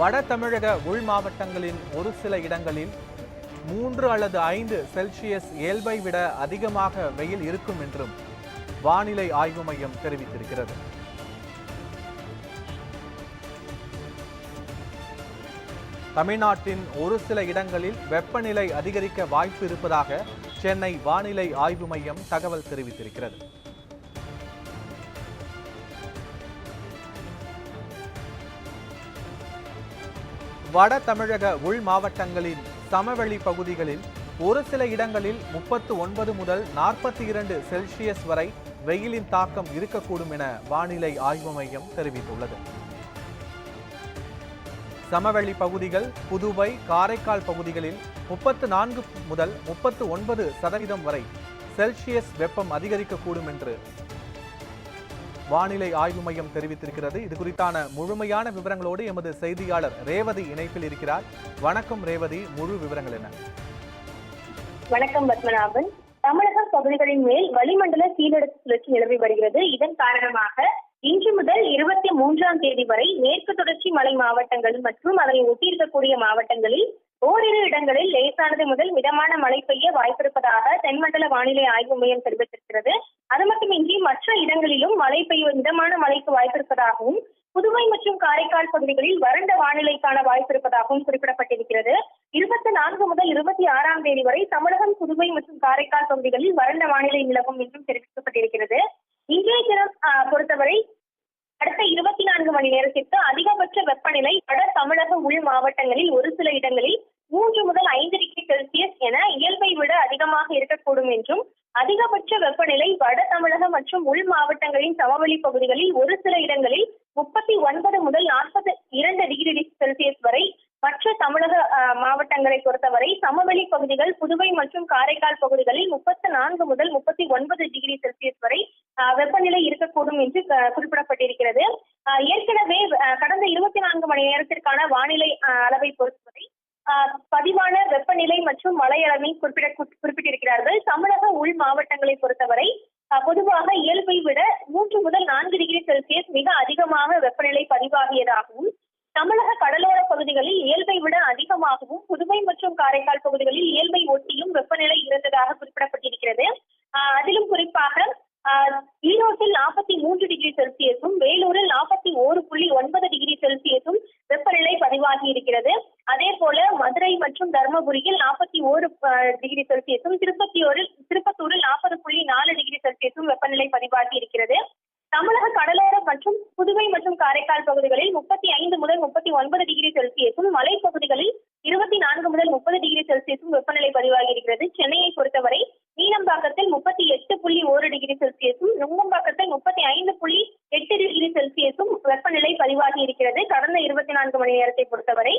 வட தமிழக உள் மாவட்டங்களின் ஒரு சில இடங்களில் மூன்று அல்லது ஐந்து செல்சியஸ் இயல்பை விட அதிகமாக வெயில் இருக்கும் என்றும் வானிலை ஆய்வு மையம் தெரிவித்திருக்கிறது. தமிழ்நாட்டின் ஒரு சில இடங்களில் வெப்பநிலை அதிகரிக்க வாய்ப்பு இருப்பதாக சென்னை வானிலை ஆய்வு மையம் தகவல் தெரிவித்திருக்கிறது. வட தமிழக உள் மாவட்டங்களின் சமவெளி பகுதிகளில் ஒரு சில இடங்களில் முப்பத்து ஒன்பது முதல் நாற்பத்தி இரண்டு செல்சியஸ் வரை வெயிலின் தாக்கம் இருக்கக்கூடும் என வானிலை ஆய்வு மையம் தெரிவித்துள்ளது. சமவெளி பகுதிகள் புதுவை காரைக்கால் பகுதிகளில் முப்பத்து நான்கு முதல் முப்பத்து ஒன்பது சதவீதம் வரை செல்சியஸ் வெப்பம் அதிகரிக்கக்கூடும் என்று வானிலை ஆய்வு மையம் தெரிவித்திருக்கிறது. இது குறித்தான முழுமையான விவரங்களோடு எமது செய்தியாளர் ரேவதி இணைப்பில் இருக்கிறார். வணக்கம் ரேவதி முழு விவரங்கள் என்ன? வணக்கம் பத்மநாபன். தமிழக பகுதிகளின் மேல் வளிமண்டல சீரடுக்கு சுழற்சி நிலவி வருகிறது. இதன் காரணமாக இன்று முதல் இருபத்தி மூன்றாம் தேதி வரை மேற்கு தொடர்ச்சி மலை மாவட்டங்கள் மற்றும் அதனை ஒட்டியிருக்கக்கூடிய மாவட்டங்களில் ஓரிரு இடங்களில் லேசானது முதல் மிதமான மழை பெய்ய வாய்ப்பிருப்பதாக தென்மண்டல வானிலை ஆய்வு மையம் தெரிவித்திருக்கிறது. அது மட்டுமின்றி மற்ற இடங்களிலும் மழை பெய்யும் மிதமான மழைக்கு வாய்ப்பிருப்பதாகவும் புதுவை மற்றும் காரைக்கால் பகுதிகளில் வறண்ட வானிலைக்கான வாய்ப்பு இருப்பதாகவும் குறிப்பிடப்பட்டிருக்கிறது. இருபத்தி நான்கு முதல் இருபத்தி ஆறாம் தேதி வரை தமிழகம் புதுவை மற்றும் காரைக்கால் பகுதிகளில் வறண்ட வானிலை நிலவும் என்றும் தெரிவிக்கப்பட்டிருக்கிறது. இன்றைய தினம் ஆஹ், பொறுத்தவரை அடுத்த இருபத்தி நான்கு மணி நேரத்திற்கு அதிகபட்ச வெப்பநிலை வட தமிழக உள் மாவட்டங்களில் ஒரு சில இடங்களில் மூன்று முதல் ஐந்து டிகிரி செல்சியஸ் என இயல்பை விட அதிகமாக இருக்கக்கூடும் என்றும் அதிகபட்ச வெப்பநிலை வட தமிழக மற்றும் உள் மாவட்டங்களின் சமவெளி பகுதிகளில் ஒரு சில இடங்களில் முப்பத்தி ஒன்பது முதல் நாற்பத்தி இரண்டு டிகிரி செல்சியஸ் வரை மற்ற தமிழக மாவட்டங்களை பொறுத்தவரை சமவெளி பகுதிகள் புதுவை மற்றும் காரைக்கால் பகுதிகளில் முப்பத்தி நான்கு முதல் முப்பத்தி ஒன்பது டிகிரி செல்சியஸ் வரை வெப்பநிலை இருக்கக்கூடும் என்று குறிப்பிடப்பட்டிருக்கிறது. ஏற்கனவே கடந்த இருபத்தி நான்கு மணி நேரத்திற்கான வானிலை அளவை பொறுத்து பதிவான வெப்பநிலை மற்றும் மழையளவை குறிப்பிட குறிப்பிட்டிருக்கிறார்கள். தமிழக உள் மாவட்டங்களை பொறுத்தவரை பொதுவாக இயல்பை விட மூன்று முதல் நான்கு டிகிரி செல்சியஸ் மிக அதிகமாக வெப்பநிலை பதிவாகியதாகவும் தமிழக கடலோர பகுதிகளில் இயல்பை விட அதிகமாகவும் புதுவை மற்றும் காரைக்கால் பகுதிகளில் இயல்பை ஒட்டியும் வெப்பநிலை இருந்ததாக குறிப்பிடப்பட்டிருக்கிறது. ஆஹ் அதிலும் குறிப்பாக ஆஹ் ஈரோட்டில் நாற்பத்தி மூன்று டிகிரி செல்சியஸும் வேலூரில் நாற்பத்தி ஓரு புள்ளி ஒன்பது டிகிரி செல்சியஸ் வெப்பநிலை பதிவாகி இருக்கிறது அதே போல மதுரை மற்றும் தருமபுரியில் நாற்பத்தி ஓரு டிகிரி செல்சியஸும் திருப்பத்தியூரில் திருப்பத்தூரில் நாற்பது புள்ளி நாலு டிகிரி செல்சியஸும் வெப்பநிலை பதிவாகி இருக்கிறது. தமிழக கடலோரம் மற்றும் புதுவை மற்றும் காரைக்கால் பகுதிகளில் முப்பத்தி ஐந்து முதல் முப்பத்தி ஒன்பது டிகிரி செல்சியஸும் மலைப்பகுதிகளில் இருபத்தி நான்கு முதல் முப்பது டிகிரி செல்சியஸும் வெப்பநிலை பதிவாகி இருக்கிறது. சென்னையை பொறுத்தவரை மீனம்பாக்கத்தில் முப்பத்தி எட்டு புள்ளி ஒரு டிகிரி செல்சியஸும் நுங்கம்பாக்கத்தில் முப்பத்தி ஐந்து புள்ளி எட்டு டிகிரி செல்சியஸும் வெப்பநிலை பதிவாகி இருக்கிறது. கடந்த இருபத்தி நான்கு மணி நேரத்தை பொறுத்தவரை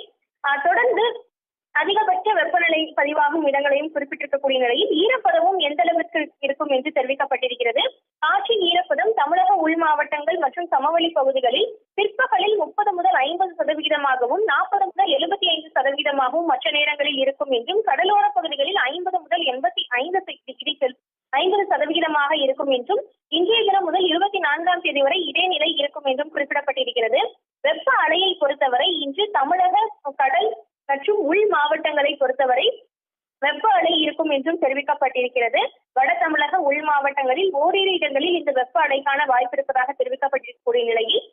வெப்பநிலை பதிவாகும் இடங்களையும் குறிப்பிட்டிருக்கக்கூடிய நிலையில் ஈரப்பதமும் எந்த அளவிற்கு இருக்கும் என்று தெரிவிக்கப்பட்டிருக்கிறது. காற்றின் ஈரப்பதம் தமிழக உள் மாவட்டங்கள் மற்றும் சமவெளி பகுதிகளில் பிற்பகலில் முப்பது முதல் ஐம்பது சதவிகிதமாகவும் நாற்பது முதல் எழுபத்தி ஐந்து சதவிகிதமாகவும் மற்ற நேரங்களில் இருக்கும் என்றும் கடலோர பகுதிகளில் ஐம்பது முதல் எண்பத்தி ஐந்து டிகிரி செல் ஐம்பது சதவிகிதமாக இருக்கும் என்றும் இன்றைய தினம் முதல் இருபத்தி நான்காம் தேதி வரை இதே நிலை இருக்கும் என்றும் குறிப்பிடப்பட்டிருக்கிறது. வெப்ப அலையை பொறுத்தவரை இன்று தமிழக கடல் மற்றும் உள் மாவட்டங்களை பொறுத்தவரை வெப்ப அலை இருக்கும் என்றும் தெரிவிக்கப்பட்டிருக்கிறது. வட தமிழக உள் மாவட்டங்களில் ஓரிரு இடங்களில் இந்த வெப்ப அலைக்கான வாய்ப்பு இருப்பதாக தெரிவிக்கப்பட்டிருக்கக்கூடிய நிலையில்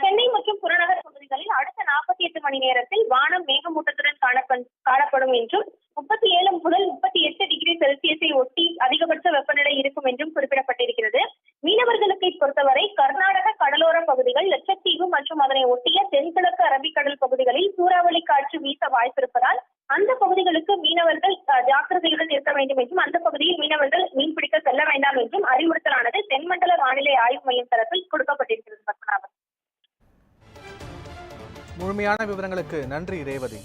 சென்னை மற்றும் புறநகர் பகுதிகளில் அடுத்த நாற்பத்தி எட்டு மணி நேரத்தில் வானம் மேகமூட்டத்துடன் காணப்ப- காணப்படும் என்றும் முப்பத்தி ஏழு முதல் முப்பத்தி எட்டு டிகிரி செல்சியஸை ஒட்டி அதிகபட்ச வெப்பநிலை இருக்கும் என்றும் குறிப்பிடப்பட்டிருக்கிறது. மீனவர்களுக்கு பொறுத்தவரை கர்நாடக கடலோர பகுதிகள் மற்றும் அதனை ஒட்டிய தென்கிழக்கு அரபிக்கடல் பகுதிகளில் சூறாவளி காற்று வீச வாய்ப்பிருப்பதால் அந்த பகுதிகளுக்கு மீனவர்கள் ஜாக்கிரதையுடன் இருக்க வேண்டும் என்றும் அந்த பகுதியில் மீனவர்கள் மீன்பிடிக்க செல்ல வேண்டாம் என்றும் அறிவுறுத்தலானது தென்மண்டல வானிலை ஆய்வு மையம் தரப்பில் கொடுக்கப்பட்டிருக்கிறது முழுமையான விவரங்களுக்கு நன்றி ரேவதி.